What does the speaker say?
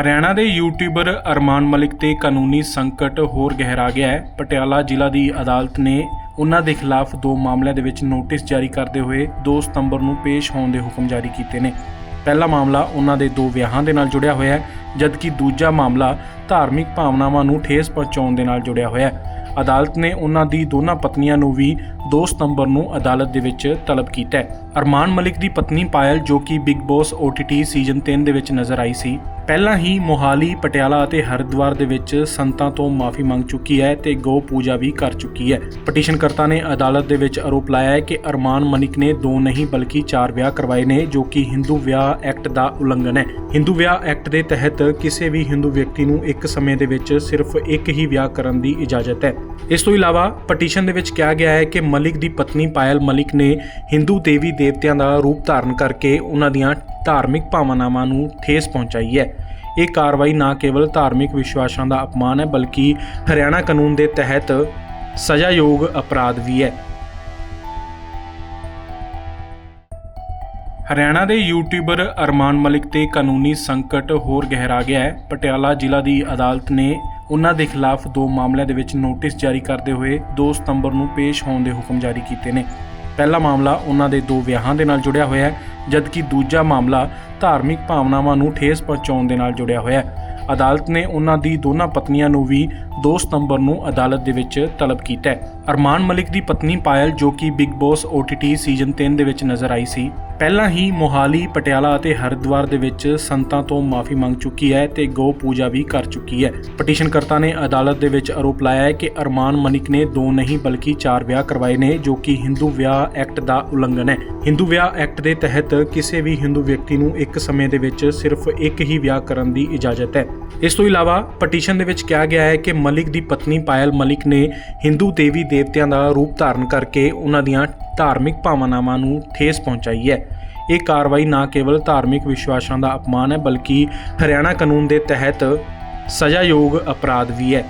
ਹਰਿਆਣਾ ਦੇ ਯੂਟਿਊਬਰ ਅਰਮਾਨ ਮਲਿਕ ਤੇ ਕਾਨੂੰਨੀ ਸੰਕਟ ਹੋਰ ਗਹਿਰਾ ਗਿਆ ਹੈ। ਪਟਿਆਲਾ ਜ਼ਿਲ੍ਹਾ ਦੀ ਅਦਾਲਤ ਨੇ ਉਹਨਾਂ ਦੇ ਖਿਲਾਫ ਦੋ ਮਾਮਲਿਆਂ ਦੇ ਵਿੱਚ ਨੋਟਿਸ ਜਾਰੀ ਕਰਦੇ ਹੋਏ 2 ਸਤੰਬਰ ਨੂੰ ਪੇਸ਼ ਹੋਣ ਦੇ ਹੁਕਮ ਜਾਰੀ ਕੀਤੇ ਨੇ। ਪਹਿਲਾ ਮਾਮਲਾ ਉਹਨਾਂ ਦੇ ਦੋ ਵਿਆਹਾਂ ਦੇ ਨਾਲ ਜੁੜਿਆ ਹੋਇਆ ਹੈ, ਜਦਕਿ ਦੂਜਾ ਮਾਮਲਾ ਧਾਰਮਿਕ ਭਾਵਨਾਵਾਂ ਨੂੰ ਠੇਸ ਪਹੁੰਚਾਉਣ ਦੇ ਨਾਲ ਜੁੜਿਆ ਹੋਇਆ ਹੈ। ਅਦਾਲਤ ਨੇ ਉਹਨਾਂ ਦੀ ਦੋਨਾਂ ਪਤਨੀਆਂ ਨੂੰ ਵੀ 2 ਸਤੰਬਰ ਨੂੰ ਅਦਾਲਤ ਦੇ ਵਿੱਚ ਤਲਬ ਕੀਤਾ ਹੈ। ਅਰਮਾਨ ਮਲਿਕ ਦੀ ਪਤਨੀ ਪਾਇਲ ਜੋ ਕਿ ਬਿਗ ਬੌਸ OTT ਸੀਜ਼ਨ 3 ਦੇ ਵਿੱਚ ਨਜ਼ਰ ਆਈ ਸੀ। ਪਹਿਲਾਂ ਹੀ ਮੋਹਾਲੀ, ਪਟਿਆਲਾ ਅਤੇ ਹਰਿਦੁਆਰ ਦੇ ਵਿੱਚ ਸੰਤਾਂ ਤੋਂ ਮਾਫੀ ਮੰਗ ਚੁੱਕੀ ਹੈ ਤੇ ਗੋ ਪੂਜਾ ਵੀ ਕਰ ਚੁੱਕੀ ਹੈ। ਪਟੀਸ਼ਨਕਰਤਾ ਨੇ ਅਦਾਲਤ ਦੇ ਵਿੱਚ ਆਰੋਪ ਲਾਇਆ ਹੈ ਕਿ ਅਰਮਾਨ ਮਲਿਕ ਨੇ ਦੋ ਨਹੀਂ ਬਲਕਿ ਚਾਰ ਵਿਆਹ ਕਰਵਾਏ ਨੇ, ਜੋ ਕਿ ਹਿੰਦੂ ਵਿਆਹ ਐਕਟ ਦਾ ਉਲੰਘਣ ਹੈ। ਹਿੰਦੂ ਵਿਆਹ ਐਕਟ ਦੇ ਤਹਿਤ ਕਿਸੇ ਵੀ ਹਿੰਦੂ ਵਿਅਕਤੀ ਨੂੰ ਇੱਕ ਸਮੇਂ ਦੇ ਵਿੱਚ ਸਿਰਫ ਇੱਕ ਹੀ ਵਿਆਹ ਕਰਨ ਦੀ ਇਜਾਜ਼ਤ ਹੈ। ਇਸ ਤੋਂ ਇਲਾਵਾ ਪਟੀਸ਼ਨ ਦੇ ਵਿੱਚ ਕਿਹਾ ਗਿਆ ਹੈ ਕਿ ਮਲਿਕ ਦੀ ਪਤਨੀ ਪਾਇਲ ਮਲਿਕ ਨੇ ਹਿੰਦੂ ਦੇਵੀ ਦੇਵਤਿਆਂ ਦਾ ਰੂਪ ਧਾਰਨ ਕਰਕੇ ਉਹਨਾਂ ਦੀਆਂ ਧਾਰਮਿਕ ਭਾਵਨਾਵਾਂ ਨੂੰ ਠੇਸ ਪਹੁੰਚਾਈ ਹੈ। ਇਹ ਕਾਰਵਾਈ ਨਾ ਕੇਵਲ ਧਾਰਮਿਕ ਵਿਸ਼ਵਾਸਾਂ ਦਾ ਅਪਮਾਨ ਹੈ, ਬਲਕਿ ਹਰਿਆਣਾ ਕਾਨੂੰਨ ਦੇ ਤਹਿਤ ਸਜ਼ਾਯੋਗ ਅਪਰਾਧ ਵੀ ਹੈ। ਹਰਿਆਣਾ ਦੇ ਯੂਟਿਊਬਰ ਅਰਮਾਨ ਮਲਿਕ ਤੇ ਕਾਨੂੰਨੀ ਸੰਕਟ ਹੋਰ ਗਹਿਰਾ ਗਿਆ ਹੈ। ਪਟਿਆਲਾ ਜ਼ਿਲ੍ਹਾ ਦੀ ਅਦਾਲਤ ਨੇ ਉਹਨਾਂ ਦੇ ਖਿਲਾਫ ਦੋ ਮਾਮਲਿਆਂ ਦੇ ਵਿੱਚ ਨੋਟਿਸ ਜਾਰੀ ਕਰਦੇ ਹੋਏ 2 ਸਤੰਬਰ ਨੂੰ ਪੇਸ਼ ਹੋਣ ਦੇ ਹੁਕਮ ਜਾਰੀ ਕੀਤੇ ਨੇ। ਪਹਿਲਾ ਮਾਮਲਾ ਉਹਨਾਂ ਦੇ ਦੋ ਵਿਆਹਾਂ ਦੇ ਨਾਲ ਜੁੜਿਆ ਹੋਇਆ ਹੈ। ਜਦਕਿ ਦੂਜਾ ਮਾਮਲਾ ਧਾਰਮਿਕ ਭਾਵਨਾਵਾਂ ਨੂੰ ਠੇਸ ਪਹੁੰਚਾਉਣ ਦੇ ਨਾਲ ਜੁੜਿਆ ਹੋਇਆ ਹੈ। ਅਦਾਲਤ ਨੇ ਉਹਨਾਂ ਦੀ ਦੋਨਾਂ ਪਤਨੀਆਂ ਨੂੰ ਵੀ 2 ਸਤੰਬਰ ਨੂੰ ਅਦਾਲਤ ਦੇ ਵਿੱਚ ਤਲਬ ਕੀਤਾ ਹੈ। ਅਰਮਾਨ ਮਲਿਕ ਦੀ ਪਤਨੀ ਪਾਇਲ ਜੋ ਕਿ ਬਿਗ ਬੌਸ OTT ਸੀਜ਼ਨ 3 ਦੇ ਵਿੱਚ ਨਜ਼ਰ ਆਈ ਸੀ। ਪਹਿਲਾਂ ਹੀ ਮੋਹਾਲੀ, ਪਟਿਆਲਾ ਅਤੇ ਹਰਿਦੁਆਰ ਦੇ ਵਿੱਚ ਸੰਤਾਂ ਤੋਂ ਮਾਫੀ ਮੰਗ ਚੁੱਕੀ ਹੈ ਤੇ ਗੋ ਪੂਜਾ ਵੀ ਕਰ ਚੁੱਕੀ ਹੈ। ਪਟੀਸ਼ਨਕਰਤਾ ਨੇ ਅਦਾਲਤ ਦੇ ਵਿੱਚ ਆਰੋਪ ਲਾਇਆ ਹੈ ਕਿ ਅਰਮਾਨ ਮਲਿਕ ਨੇ ਦੋ ਨਹੀਂ ਬਲਕਿ ਚਾਰ ਵਿਆਹ ਕਰਵਾਏ ਨੇ, ਜੋ ਕਿ ਹਿੰਦੂ ਵਿਆਹ ਐਕਟ ਦਾ ਉਲੰਘਣ ਹੈ। ਹਿੰਦੂ ਵਿਆਹ ਐਕਟ ਦੇ ਤਹਿਤ ਕਿਸੇ ਵੀ ਹਿੰਦੂ ਵਿਅਕਤੀ ਨੂੰ ਇੱਕ ਸਮੇਂ ਦੇ ਵਿੱਚ ਸਿਰਫ ਇੱਕ ਹੀ ਵਿਆਹ ਕਰਨ ਦੀ ਇਜਾਜ਼ਤ ਹੈ। ਇਸ ਤੋਂ ਇਲਾਵਾ ਪਟੀਸ਼ਨ ਦੇ ਵਿੱਚ ਕਿਹਾ ਗਿਆ ਹੈ ਕਿ ਮਲਿਕ ਦੀ ਪਤਨੀ ਪਾਇਲ ਮਲਿਕ ਨੇ ਹਿੰਦੂ ਦੇਵੀ ਦੇਵਤਿਆਂ ਦਾ ਰੂਪ ਧਾਰਨ ਕਰਕੇ ਉਹਨਾਂ ਦੀਆਂ ਧਾਰਮਿਕ ਭਾਵਨਾਵਾਂ ਨੂੰ ਠੇਸ ਪਹੁੰਚਾਈ ਹੈ। ਇਹ ਕਾਰਵਾਈ ਨਾ ਕੇਵਲ ਧਾਰਮਿਕ ਵਿਸ਼ਵਾਸਾਂ ਦਾ ਅਪਮਾਨ ਹੈ, ਬਲਕਿ ਹਰਿਆਣਾ ਕਾਨੂੰਨ ਦੇ ਤਹਿਤ ਸਜ਼ਾਯੋਗ ਅਪਰਾਧ ਵੀ ਹੈ।